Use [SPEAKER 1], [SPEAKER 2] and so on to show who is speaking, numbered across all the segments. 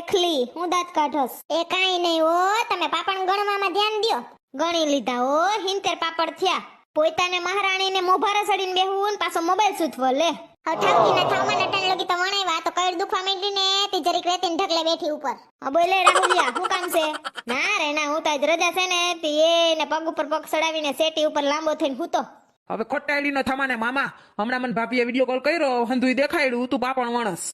[SPEAKER 1] રેખલી હું દાંત કાઢોસ એ કાઈ નહીં ઓ તમે પાપણ ગણવામાં ધ્યાન દ્યો. ગણી લીધા ઓ હિંતેર પાપડ થયા. પોતાને મહારાણીને મોભારા સડીને બેહું ને પાછો મોબાઈલ સૂચવો લે. હવે ઠાકી ના થાવમાં નટણ લગી તો વણાવ્યા તો કઈ દુખવા માંડી ને? તે જરીક વેતીને ઢગલે બેઠી ઉપર. હા બોલે રાહુલિયા શું કામ છે? ના રે ના હું તો આજ રજા છે ને તે એને પગ ઉપર પગ સડાવીને સેટી ઉપર લાંબો થઈને હૂતો.
[SPEAKER 2] હવે ખોટાડી નો થમાને મામા હમણાં મને ભાભીએ વીડિયો કોલ કર્યો હંધુઈ દેખાડ્યું તું પાપણ માણસ.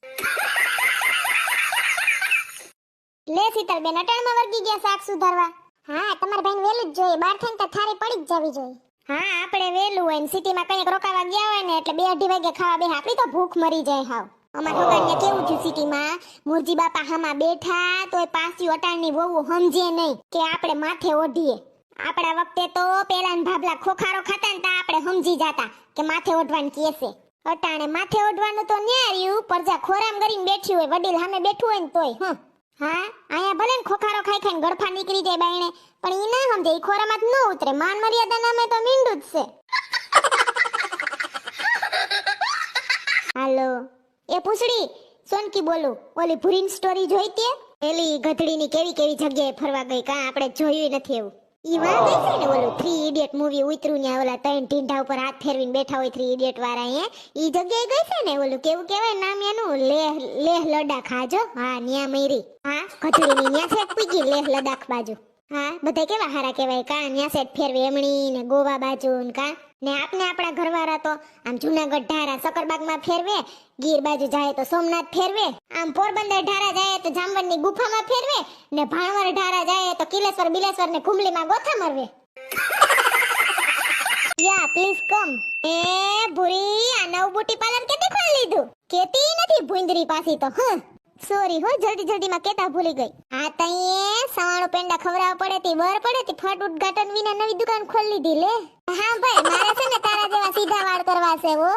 [SPEAKER 1] લે શીતલ બેન અટાણમાં વર્ગી ગયા શાક સુધારવા. હા, તમારા ભાઈ વેલું જ જોઈએ. બાર થઈને તો થારી પડી જ જવી જોઈએ. હા, આપણે વેલું હોય ને સિટીમાં કંઈક રોકાવા ગયા હોય ને એટલે બે અઢી વાગે ખાવા બે આપણી તો ભૂખ મરી જાય હાવ. અમાર હોગાને કેવું થયું સિટીમાં? મુરજી બાપા હામાં બેઠા, તોય પાસી અટાણની વહુ સમજે નહીં કે આપણે માથે ઓઢીએ. આપણા વખતે તો પેલા ભાભલા ખોખારો ખાતા ને તા આપણે સમજી જાતા કે માથે ઓઢવાનું કેસે અટાણે માથે ઓઢવાનું તો ન્યાર્યું પરજા ખોરામ કરીને બેઠી હોય, વડીલ સામે બેઠું હોય ને તોય, હં. હા આયા ભલે ને ખોખારો ખાઈ ખાઈને ગળફા નીકળી જાય બાયણે, પણ ઈ ના સમજે, ઈ ખોરામાં જ ન ઉતરે. માન મર્યાદા નામે તો મીંડું જ છે. હાલો, એ પૂછડી સોનકી બોલું? ઓલી ભૂરીન સ્ટોરી જોઈ પેલી ગધડીની કેવી કેવી જગ્યાએ ફરવા ગઈ, કાં આપણે જોયું નથી એવું? ઈ વાં ગઈ છે ને ઓલું થ્રી ઇડિયટ મૂવી ઉતરું ને ઓલા ત્રણ ટીંઢા ઉપર હાથ ફેરવીને બેઠા હોય થ્રી ઇડિયટ વાળા એ ઈ જગ્યાએ ગઈ છે ને ઓલું કેવું કહેવાય નામ એનું? લેહ લેહ લડાખ. હાજો હા, ન્યા મૈરી હા ગધડીની ન્યા છે, પૂગી લેહ લડાખ બાજુ. હા, બધા કેવા હારા કહેવાય? કા ન્યા સેટ ફેરવે એમણી ને ગોવા બાજુ કા? ને આપને આપણા ઘરવાળા તો આમ જુનાગઢ ઢારા સકરબાગમાં ફેરવે, ગીર બાજુ જાય તો સોમનાથ ફેરવે, આમ પોરબંદર ઢારા જાય તો જામવડની ગુફામાં ફેરવે, ને ભાણવર ઢારા જાય તો કિલેશ્વર, બિલેશ્વર ને કુંબલીમાં ગોથા મરવે. યા પ્લીઝ કમ એ ભૂરી, આ નવ બુટી પાલન કેતે ખોલી લીધું? કેતી નથી ભૂંદરી પાસી તો, હ. સોરી હો, જલ્દી માં કેતા ભૂલી ગઈ. હા તઈએ સવાણું પેંડા ખવડાવવા પડે તી, બર પડે તી ફટ ઉદઘાટન વિના નવી દુકાન ખોલી લીધી લે. હા ભાઈ, મારે છે ને તારા જેવા સીધા વાળ કરવા છે વો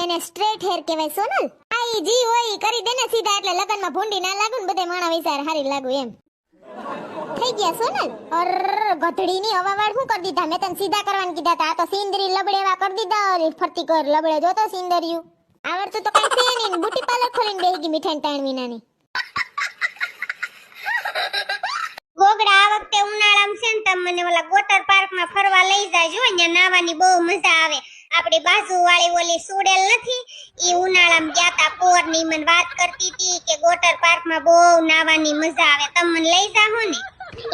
[SPEAKER 1] એને સ્ટ્રેટ હેર કહેવાય સોનલ. આઈ જી હોય કરી દે સીધા, એટલે લગનમાં ભૂંડી ના લાગુ ને બધે માણા વિચાર હારી લાગુ એમ. થઈ ગયા સોનલ? અર, ગધડીની હવાવાળ શું કરી દીધા? મેં તને સીધા કરવાનું કીધા તા. આ તો સિંદરી લબડેવા કરી દીધા ફરતી કર લબડે જોતો સિંદરિયું. આવડતું તો કઈ છે નહીં બુટી પાર્લર ખોલીને બેહી ગઈ મીઠાઈ તાણ વિનાની ગોગડા આ વખતે ઉનાળામાં છે ને તમે મને ઓલા વોટર પાર્કમાં ફરવા લઈ જાજો અહીંયા નાવાની બહુ મજા આવે. આપણી બાજુ વાળી ઓલી સુડેલ નથી? ઈ ઉનાળામાં ગયા તા પોરની મને વાત કરતી હતી કે વોટર પાર્કમાં બહુ નાવાની મજા આવે. તમે મને લઈ જાહો ને.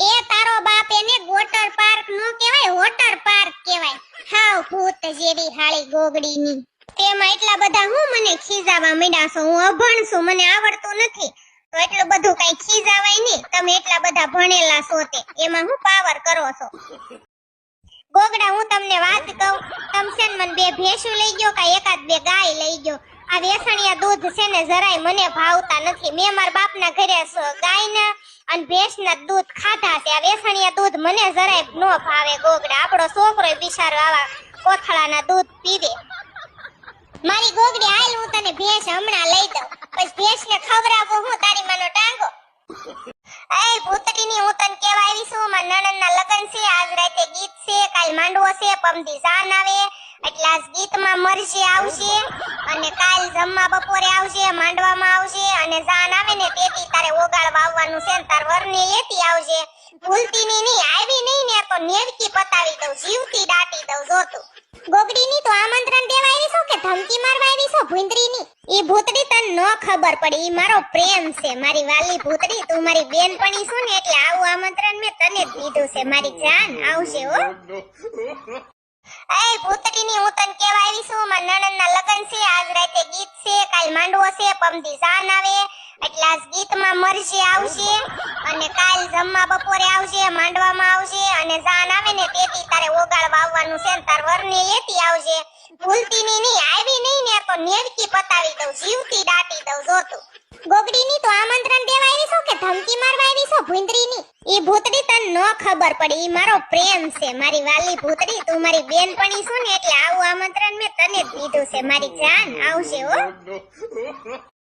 [SPEAKER 1] એ તારો બાપ એને વોટર પાર્ક નો કહેવાય વોટર પાર્ક કહેવાય. હાવ ભૂત જેવી હાળી ગોગડીની. તેમાં એટલા બધા હું મને ખીજાવા માંડ્યા છો, હું અભણ છું, મને આવડતું નથી. તો એટલું બધું કઈ ખીજાવાય નહીં. તમે એટલા બધા ભણેલા છો તે, એમાં હું પાવર કરો છો? ગોગડા, હું તમને વાત કહું, તમ મને બે ભેંસું લઈ ગયો કા એકાદ બે ગાય લઈ ગયો. આ વેસણિયા દૂધ છે ને જરાય મને ભાવતા નથી. મેં મારા બાપના ઘરે ગાયના અને ભેંસના દૂધ ખાધા છે. આ વેસણિયા દૂધ મને જરાય ન ભાવે ગોગડા. આપણો છોકરો બિચારો આવા કોથળાના દૂધ પીવે. મારી ગોગડી હાલ હું તને ભેંસ હમણાં લઈ દઉં. પછી ભેંસને ખવડાવો હું તારી માનો ટાંગો. એ ભૂતડીની હું તને કેવા આવી છું, મારા નણંદના લગન છે, આજ રાતે ગીત છે, કાલ માંડવો છે, પમદી જાન આવે. એટલે આજ ગીતમાં મરજી આવશે અને કાલ જમવા બપોરે આવશે, માંડવામાં આવશે અને જાન આવે ને તેથી તારે ઓગાળવા આવવાનું છે ને તાર વરને લેતી આવશે ભૂલતી ની નહીં, આવી નહીં ને તો નેવકી પતાવી દઉં, જીવતી દાટી દઉં જોતું ગોગડીની તો આમંત્રણ દેવા ધમકી મારવા આવી છો ભૂંદરીની? એ ભૂતડી તને ન ખબર પડી, ઈ મારો પ્રેમ છે. મારી વાલી ભૂતડી, તું મારી બેનપણી છું ને, એટલે આવું આમંત્રણ મેં તને દીધું છે. મારી જાન આવશે હો. એ ભૂતડીની હું તને કેવા આવી છું, મારા નણંદના લગ્ન છે, આજ રાતે ગીત છે, કાલ માંડવો છે પમદી જાન આવે, એટલે આજ ગીતમાં મરજી આવશે અને કાલ જમવા બપોરે આવશે માંડવામાં આવશે અને જાન આવે ને તેથી તારે ઓગાળ વાવવાનું છે તાર વરને લેતી આવશે ભૂલતી ની ની આવી નહીં ને તો નેવકી પતાવી દઉં જીવતી દાટી દઉં જોતું ગોગડીની તો આમંત્રણ દેવા આવી કે ધમકી મારવા આવી છો ભૂંદરીની ઈ ભૂતડી તને ન ખબર પડી ઈ મારો પ્રેમ છે મારી વાલી ભૂતડી તું મારી બેનપણી છું ને એટલે આવું આમંત્રણ મેં તને જ દીધું છે મારી જાન આવશે હો